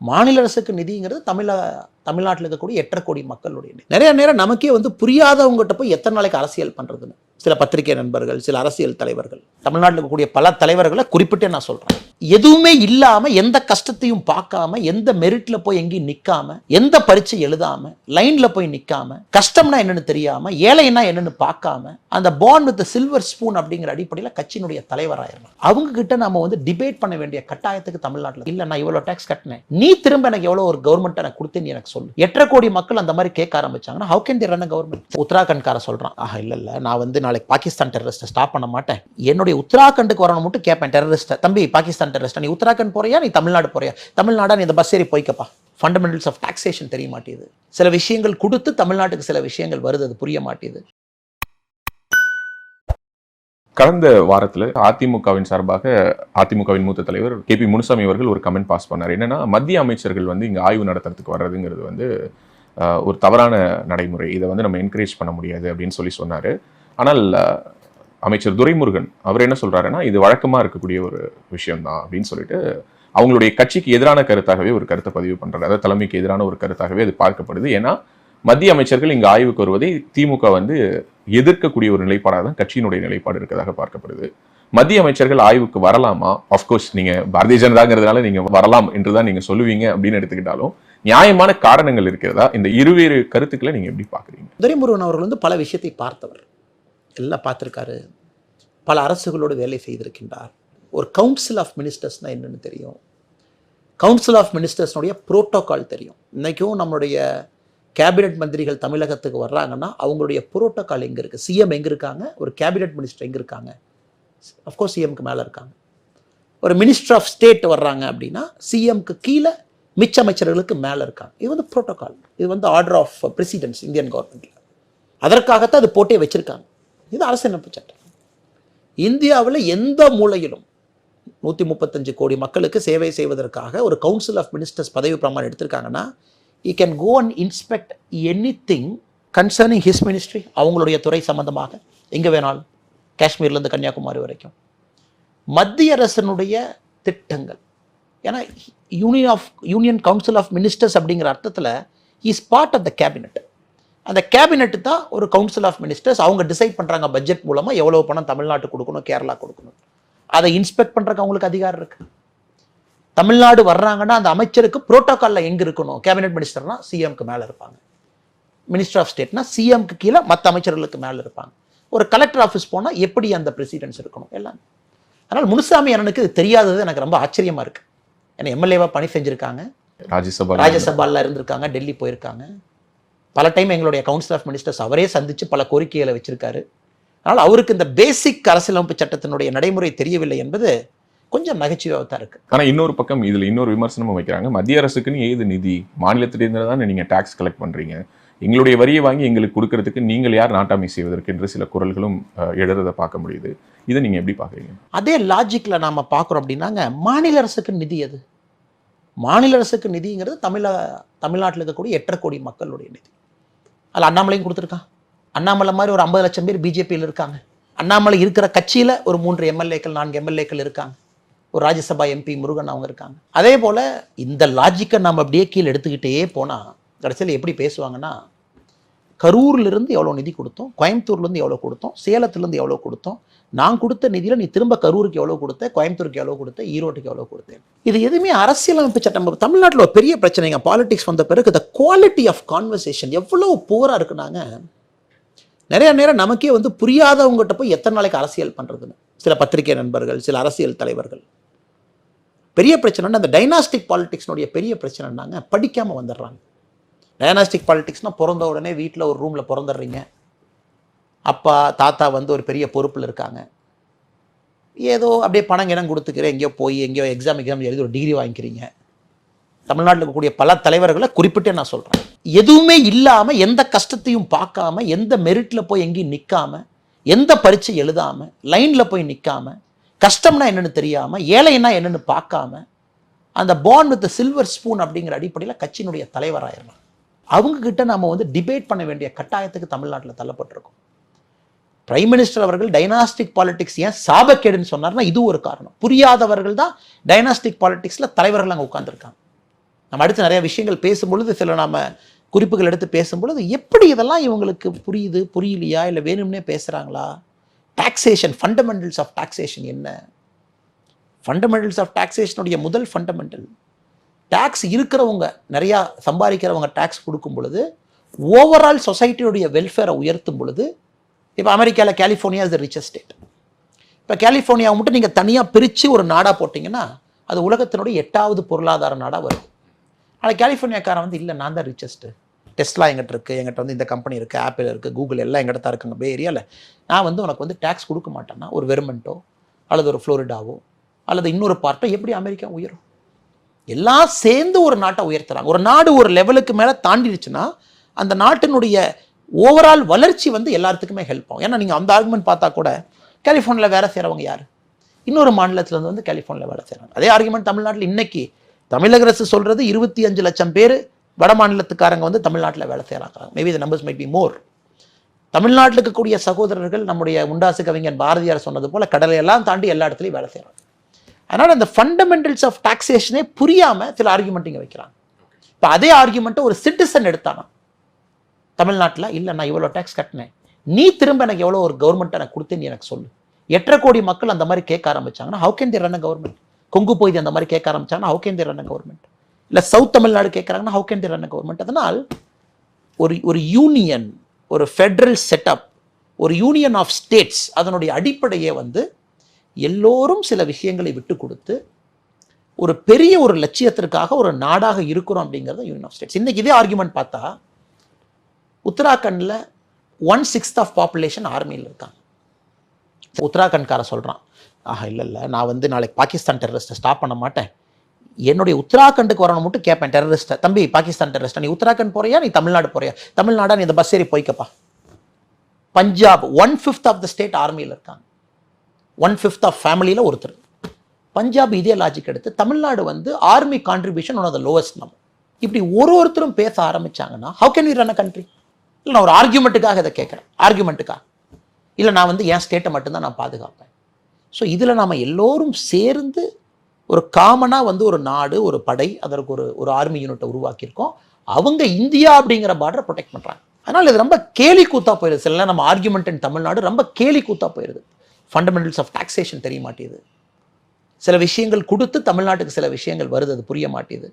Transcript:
மாநில அரசுக்கு நிதிங்கிறது தமிழ தமிழ்நாட்டில் இருக்கக்கூடிய எட்டரை கோடி மக்களுடைய நிதி. நிறைய நேரம் நமக்கே வந்து புரியாதவங்ககிட்ட போய் எத்தனை நாளைக்கு அரசியல் பண்ணுறதுன்னு சில பத்திரிகை நண்பர்கள் சில அரசியல் தலைவர்கள் தமிழ்நாட்டில் இருக்கக்கூடிய பல தலைவர்களை குறிப்பிட்டே நான் சொல்கிறேன் எதுவுமே இல்லாமல் எந்த கஷ்டத்தையும் பார்க்காம எந்த மெரிட்ல போய் எங்கேயும் நிற்காம எந்த பரீட்சை எழுதாம லைன்ல போய் நிற்காம கஷ்டம்னா என்னன்னு தெரியாம ஏழைன்னா என்னன்னு பார்க்காம அந்த பாண்ட் வித் சில்வர் ஸ்பூன் அப்படிங்கிற அடிப்படையில் கட்சியினுடைய தலைவராயிரணும். அவங்க கிட்ட நம்ம வந்து டிபேட் பண்ண வேண்டிய கட்டாயத்துக்கு தமிழ்நாட்டில் இல்லை நான் இவ்வளோ டேக்ஸ் கட்டினேன். நீ திரும்ப எனக்கு எவ்வளோ ஒரு கவர்மெண்ட் எனக்கு கொடுத்து நீ எனக்கு சொல்லு. எட்டரை கோடி மக்கள் அந்த மாதிரி கேட்க ஆரம்பிச்சாங்கன்னா how can the run government உத்தராகண்ட்கார சொல்றான் ஆஹா இல்லை இல்லை நான் வந்து நாளைக்கு பாகிஸ்தான் டெரரிஸ்ட்டை ஸ்டாப் பண்ண மாட்டேன். என்னுடைய உத்தராகண்டுக்கு வரணும் மட்டும் கேட்பேன் டெரரிஸ்ட்டை தம்பி பாகிஸ்தான் டெரரிஸ்ட் நீ உத்தராகண்ட் போறியா? நீ தமிழ்நாடு போறியா? தமிழ்நாடா? நீ இந்த பஸ் ஏறி போய்க்கப்பா. ஃபண்டமெண்டல்ஸ் ஆஃப் டாக்ஸேஷன் தெரிய மாட்டேது சில விஷயங்கள் கொடுத்து தமிழ்நாட்டுக்கு சில விஷயங்கள் வருது அது புரிய மாட்டேது கடந்த வாரத்தில் அதிமுகவின் சார்பாக அதிமுகவின் மூத்த தலைவர் கே பி முனுசாமி அவர்கள் ஒரு கமெண்ட் பாஸ் பண்ணார். என்னன்னா மத்திய அமைச்சர்கள் வந்து இங்கே ஆய்வு நடத்துறதுக்கு வர்றதுங்கிறது வந்து ஒரு தவறான நடைமுறை. இதை வந்து நம்ம என்கரேஜ் பண்ண முடியாது அப்படின்னு சொல்லி சொன்னார். ஆனால் அமைச்சர் துரைமுருகன் அவர் என்ன சொல்றாருன்னா இது வழக்கமாக இருக்கக்கூடிய ஒரு விஷயம்தான் அப்படின்னு சொல்லிட்டு அவங்களுடைய கட்சிக்கு எதிரான கருத்தாகவே ஒரு கருத்தை பதிவு பண்றாரு. அதாவது தலைமைக்கு எதிரான ஒரு கருத்தாகவே அது பார்க்கப்படுது. ஏன்னா மத்திய அமைச்சர்கள் இங்கு ஆய்வுக்கு வருவதை திமுக வந்து எதிர்க்கக்கூடிய ஒரு நிலைப்பாடாக தான் கட்சியினுடைய நிலைப்பாடு இருக்கிறதாக பார்க்கப்படுது. மத்திய அமைச்சர்கள் ஆய்வுக்கு வரலாமா? அஃப்கோர்ஸ் நீங்க பாரதிய ஜனதாங்கிறதுனால நீங்க வரலாம் என்றுதான் நீங்க சொல்லுவீங்க அப்படின்னு எடுத்துக்கிட்டாலும் நியாயமான காரணங்கள் இருக்கிறதா? இந்த இருவேறு கருத்துக்களை நீங்க எப்படி பாக்குறீங்க துரைமுருகன் அவர்கள் வந்து பல விஷயத்தை பார்த்தவர். எல்லாம் பார்த்துருக்காரு. பல அரசுகளோடு வேலை செய்திருக்கின்றார். ஒரு கவுன்சில் ஆஃப் மினிஸ்டர்ஸ்னால் என்னென்னு தெரியும். கவுன்சில் ஆஃப் மினிஸ்டர்ஸ்னுடைய புரோட்டோக்கால் தெரியும். இன்றைக்கும் நம்மளுடைய கேபினெட் மந்திரிகள் தமிழகத்துக்கு வர்றாங்கன்னா அவங்களுடைய புரோட்டோக்கால் எங்கே இருக்குது சிஎம் எங்கே இருக்காங்க? ஒரு கேபினெட் மினிஸ்டர் எங்கே இருக்காங்க? அஃப்கோர்ஸ் சிஎம்க்கு மேலே இருக்காங்க. ஒரு மினிஸ்டர் ஆஃப் ஸ்டேட் வர்றாங்க அப்படின்னா சிஎம்க்கு கீழே மிச்ச அமைச்சர்களுக்கு மேலே இருக்காங்க. இது வந்து புரோட்டோக்கால் இது வந்து ஆர்டர் ஆஃப் பிரசிடென்ட்ஸ் இந்தியன் கவர்மெண்ட்டில் அதற்காகத்தான் அது போட்டே வச்சுருக்காங்க. இது அரசியலமைப்பு சட்டம் இந்தியாவில் எந்த மூலையிலும் நூற்றி முப்பத்தஞ்சு கோடி மக்களுக்கு சேவை செய்வதற்காக ஒரு கவுன்சில் ஆஃப் மினிஸ்டர்ஸ் பதவி பிரமாணம் எடுத்திருக்காங்கன்னா he can go and inspect anything concerning his ministry அவங்களுடைய துறை சம்பந்தமாக எங்கே வேணாலும் காஷ்மீர்லேருந்து கன்னியாகுமரி வரைக்கும். மத்திய அரசனுடைய திட்டங்கள். ஏன்னா union of union council of ministers அப்படிங்கிற அர்த்தத்தில் is part of the cabinet அந்த கேபினெட் தான் ஒரு கவுன்சில் ஆஃப் மினிஸ்டர்ஸ் அவங்க டிசைட் பண்ணுறாங்க பட்ஜெட் மூலமாக எவ்வளோ பணம் தமிழ்நாட்டுக்கு கொடுக்கணும் கேரளா கொடுக்கணும். அதை இன்ஸ்பெக்ட் பண்ணுறதுக்கு அவங்களுக்கு அதிகாரம் இருக்கு. தமிழ்நாடு வர்றாங்கன்னா அந்த அமைச்சருக்கு புரோட்டோகாலில் எங்கே இருக்கணும்? கேபினெட் மினிஸ்டர்னா சிஎம்க்கு மேலே இருப்பாங்க. மினிஸ்டர் ஆஃப் ஸ்டேட்னா சிஎம்க்கு கீழே மற்ற அமைச்சர்களுக்கு மேலே இருப்பாங்க. ஒரு கலெக்டர் ஆஃபீஸ் போனால் எப்படி அந்த பிரசிடென்ஸ் இருக்கணும்? எல்லாம். அதனால் முனுசாமி அண்ணனுக்கு இது தெரியாதது எனக்கு ரொம்ப ஆச்சரியமா இருக்கு. ஏன்னா எம்எல்ஏவாக பணி செஞ்சுருக்காங்க. ராஜ்யசபா ராஜ்யசபால இருந்திருக்காங்க டெல்லி போயிருக்காங்க. பல டைம் எங்களுடைய கவுன்சில் ஆஃப் மினிஸ்டர்ஸ் அவரே சந்திச்சு பல கோரிக்கைகளை வச்சிருக்காரு. அதனால் அவருக்கு இந்த பேசிக் அரசியலமைப்பு சட்டத்தினுடைய நடைமுறை தெரியவில்லை என்பது கொஞ்சம் நகைச்சுவையாக தான் இருக்கு. ஆனா இன்னொரு பக்கம் இதுல இன்னொரு விமர்சனமும் வைக்கிறாங்க. மத்திய அரசுக்குன்னு ஏது நிதி? மாநிலத்திலிருந்து தான் நீங்க டாக்ஸ் கலெக்ட் பண்றீங்க. எங்களுடைய வரியை வாங்கி எங்களுக்கு கொடுக்கறதுக்கு நீங்கள் யார் நாட்டாமை செய்வதற்கு என்று சில குரல்களும் அஹ், எழுறதை பார்க்க முடியுது. இதை நீங்க எப்படி பாக்குறீங்க அதே லாஜிக்ல நாம பார்க்குறோம் அப்படின்னாங்க மாநில அரசுக்கு நிதி எது? மாநில அரசுக்கு நிதிங்கிறது தமிழ தமிழ்நாட்டில் இருக்கக்கூடிய எட்டரை கோடி மக்களுடைய நிதி. அதில் அண்ணாமலையும் கொடுத்துருக்கான். அண்ணாமலை மாதிரி ஒரு ஐம்பது லட்சம் பேர் பிஜேபியில் இருக்காங்க. அண்ணாமலை இருக்கிற கட்சியில் ஒரு மூன்று எம்எல்ஏக்கள் நான்கு எம்எல்ஏக்கள் இருக்காங்க. ஒரு ராஜ்யசபா எம்பி முருகன் அவங்க இருக்காங்க. அதே போல் இந்த லாஜிக்கை நம்ம அப்படியே கீழே எடுத்துக்கிட்டே போனால் கடைசியில் எப்படி பேசுவாங்கன்னா கரூர்லேருந்து எவ்வளோ நிதி கொடுத்தோம்? கோயம்புத்தூர்லேருந்து எவ்வளோ கொடுத்தோம்? சேலத்துலேருந்து எவ்வளோ கொடுத்தோம்? நான் கொடுத்த நிதியில் நீ திரும்ப கரூருக்கு எவ்வளோ கொடுத்த? கோயம்புத்தூருக்கு எவ்வளோ கொடுத்த? ஈரோட்டுக்கு எவ்வளோ கொடுத்தேன். இது எதுவுமே அரசியலமைப்பு சட்டம் தமிழ்நாட்டில் ஒரு பெரிய பிரச்சனைங்க. பாலிடிக்ஸ் வந்த பிறகு த குவாலிட்டி ஆஃப் கான்வர்சேஷன் எவ்வளோ புவராக இருக்குனாங்க. நிறைய நேரம் நமக்கே வந்து புரியாதவங்ககிட்ட போய் எத்தனை நாளைக்கு அரசியல் பண்ணுறதுன்னு சில பத்திரிகை நண்பர்கள் சில அரசியல் தலைவர்கள். பெரிய பிரச்சனைன்னா அந்த டைனாஸ்டிக் பாலிடிக்ஸ்னுடைய பெரிய பிரச்சனைனாங்க படிக்காமல் வந்துடுறாங்க. டயனாஸ்டிக் பாலிட்டிக்ஸ்னால் பிறந்த உடனே வீட்டில் ஒரு ரூமில் பிறந்துடுறீங்க. அப்பா தாத்தா வந்து ஒரு பெரிய பொறுப்பில் இருக்காங்க. ஏதோ அப்படியே பணம் இடம் கொடுத்துக்கிறேன் எங்கேயோ போய் எங்கேயோ எக்ஸாம் எக்ஸாம் எழுதி ஒரு டிகிரி வாங்கிக்கிறீங்க. தமிழ்நாட்டில் இருக்கக்கூடிய பல தலைவர்களை குறிப்பிட்டே நான் சொல்கிறேன் எதுவுமே இல்லாமல் எந்த கஷ்டத்தையும் பார்க்காம எந்த மெரிட்டில் போய் எங்கேயும் நிற்காம எந்த பரீட்சை எழுதாமல் லைனில் போய் நிற்காம கஷ்டம்னா என்னென்னு தெரியாமல் ஏழைன்னா என்னென்னு பார்க்காம அந்த பாண்ட் வித் சில்வர் ஸ்பூன் அப்படிங்கிற அடிப்படையில் கட்சியினுடைய தலைவராயிடலாம் அவங்க நம்ம வந்து டிபேட் பண்ண வேண்டிய கட்டாயத்துக்கு தமிழ்நாட்டில் தள்ளப்பட்டிருக்கோம். பிரைம் மினிஸ்டர் அவர்கள் டைனாஸ்டிக் பாலிடிக்ஸ் ஏன் சாபக்கேடுன்னு சொன்னார்னா இது ஒரு காரணம். புரியாதவர்கள் தான் டைனாஸ்டிக் பாலிடிக்ஸில் தலைவர்கள் அங்கே உட்காந்துருக்காங்க நம்ம அடுத்து நிறைய விஷயங்கள் பேசும்பொழுது சில நாம குறிப்புகள் எடுத்து பேசும்பொழுது எப்படி இதெல்லாம் இவங்களுக்கு புரியுது புரியலையா இல்லை வேணும்னே பேசுகிறாங்களா டாக்ஸேஷன் ஃபண்டமெண்டல்ஸ் ஆஃப் டாக்ஸேஷன் என்ன? ஃபண்டமெண்டல்ஸ் ஆஃப் டாக்ஸேஷனுடைய முதல் ஃபண்டமெண்டல் டேக்ஸ் இருக்கிறவங்க நிறையா சம்பாதிக்கிறவங்க டேக்ஸ் கொடுக்கும் பொழுது ஓவரால் சொசைட்டியுடைய வெல்ஃபேரை உயர்த்தும் பொழுது இப்போ அமெரிக்காவில் California is the richest state இப்போ கலிஃபோர்னியாவை மட்டும் நீங்கள் தனியாக பிரித்து ஒரு நாடாக போட்டிங்கன்னா அது உலகத்தினுடைய எட்டாவது பொருளாதார நாடாக வருது. ஆனால் கலிஃபோர்னியாக்காரன் வந்து இல்லை நான் தான் ரிச்சஸ்ட்டு டெஸ்ட்லா எங்கிட்ட இருக்குது எங்கிட்ட வந்து இந்த கம்பெனி இருக்குது ஆப்பிள் இருக்குது கூகுள் எல்லாம் எங்கிட்ட தான் இருக்குங்க பே ஏரியாவில் நான் வந்து உனக்கு வந்து டேக்ஸ் கொடுக்க மாட்டேன்னா ஒரு வெர்மெண்ட்டோ அல்லது ஒரு ஃப்ளோரிடாவோ அல்லது இன்னொரு பார்ட்டோ எப்படி அமெரிக்கா உயரும்? எல்லாம் சேர்ந்து ஒரு நாட்டை உயர்த்துறாங்க. ஒரு நாடு ஒரு லெவலுக்கு மேலே தாண்டிடுச்சுன்னா அந்த நாட்டினுடைய ஓவரால் வளர்ச்சி வந்து எல்லாத்துக்குமே ஹெல்ப் ஆகும். ஏன்னா நீங்கள் அந்த ஆர்குமெண்ட் பார்த்தா கூட கலிஃபோர்னியில் வேலை செய்கிறவங்க யார்? இன்னொரு மாநிலத்திலேருந்து வந்து கலிஃபோர்னியில் வேலை செய்கிறாங்க அதே ஆர்குமெண்ட் தமிழ்நாட்டில் இன்னைக்கு தமிழக அரசு சொல்கிறது இருபத்தி அஞ்சு லட்சம் பேர் வட மாநிலத்துக்காரங்க வந்து தமிழ்நாட்டில் வேலை செய்கிறாங்க maybe the numbers might be more தமிழ்நாட்டில் இருக்கக்கூடிய சகோதரர்கள் நம்முடைய உண்டாசு கவிஞன் பாரதியார் சொன்னது போல் கடலையெல்லாம் தாண்டி எல்லா இடத்துலையும் வேலை செய்கிறாங்க அதனால் அந்த ஃபண்டமெண்டல்ஸ் ஆஃப் டாக்ஸேஷனே புரியாமல் சில ஆர்குமெண்ட் இங்கே வைக்கிறாங்க. இப்போ அதே ஆர்குமெண்ட்டை ஒரு சிட்டிசன் எடுத்தானா? தமிழ்நாட்டில் இல்லை நான் இவ்வளோ டேக்ஸ் கட்டினேன். நீ திரும்ப எனக்கு எவ்வளோ ஒரு கவர்மெண்ட் எனக்கு கொடுத்து நீ எனக்கு சொல்லு. எட்டரை கோடி மக்கள் அந்த மாதிரி கேட்க ஆரம்பிச்சாங்கன்னா how can the run government Kongu போய் அந்த மாதிரி கேட்க ஆரம்பிச்சாங்கன்னா how can the run government இல்லை சவுத் தமிழ்நாடு கேட்குறாங்கன்னா how can the run government அதனால் ஒரு ஒரு யூனியன் ஒரு ஃபெடரல் செட்டப் ஒரு யூனியன் ஆஃப் ஸ்டேட்ஸ் அதனுடைய அடிப்படையே வந்து எல்லோரும் சில விஷயங்களை விட்டு கொடுத்து ஒரு பெரிய ஒரு லட்சியத்திற்காக ஒரு நாடாக இருக்கிறோம் அப்படிங்கிறது யூனியன் ஆஃப் ஸ்டேட்ஸ் இன்றைக்கி இதே ஆர்குமெண்ட் பார்த்தா உத்தராகண்டில் ஒன் சிக்ஸ்த் ஆஃப் பாப்புலேஷன் ஆர்மியில் இருக்காங்க. உத்தராகண்ட்கார சொல்கிறான் ஆஹா இல்லை இல்லை நான் வந்து நாளைக்கு பாகிஸ்தான் டெரரிஸ்ட்டை ஸ்டாப் பண்ண மாட்டேன். என்னுடைய உத்தராகண்டுக்கு வரணும் மட்டும் கேட்பேன் டெரரிஸ்ட்டை தம்பி பாகிஸ்தான் டெரரிஸ்ட்டை நீ உத்தராகண்ட் போறியா? நீ தமிழ்நாடு போறியா? தமிழ்நாடா? நீ இந்த பஸ் ஏறி போய்க்கப்பா. Punjab one fifth of the state ஆர்மியில் இருக்காங்க. ஒன் ஃபிஃப்த் ஆஃப் ஃபேமிலியில் ஒருத்தர். பஞ்சாப் இதே லாஜிக் எடுத்து தமிழ்நாடு வந்து army contribution one of the lowest நம்ம இப்படி ஒரு ஒருத்தரும் பேச ஆரம்பித்தாங்கன்னா how can we run a country இல்லை நான் ஒரு ஆர்கியூமெண்ட்டுக்காக இதை கேட்குறேன். ஆர்கியூமெண்ட்டுக்காக இல்லை நான் வந்து என் ஸ்டேட்டை மட்டும்தான் நான் பாதுகாப்பேன். ஸோ இதில் நாம் எல்லோரும் சேர்ந்து ஒரு காமனாக வந்து ஒரு நாடு ஒரு படை அதற்கு ஒரு ஒரு ஆர்மி யூனிட்டை உருவாக்கியிருக்கோம். அவங்க இந்தியா அப்படிங்கிற பார்டரை ப்ரொடெக்ட் பண்ணுறாங்க அதனால் இது ரொம்ப கேலி கூத்தா போயிடுது சில நம்ம ஆர்குமெண்ட் இன் தமிழ்நாடு ரொம்ப கேலி கூத்தா போயிடுது ஃபண்டமெண்டல்ஸ் ஆஃப் டாக்ஸேஷன் தெரிய மாட்டேது. சில விஷயங்கள் கொடுத்து தமிழ்நாட்டுக்கு சில விஷயங்கள் வருது அது புரிய மாட்டேது.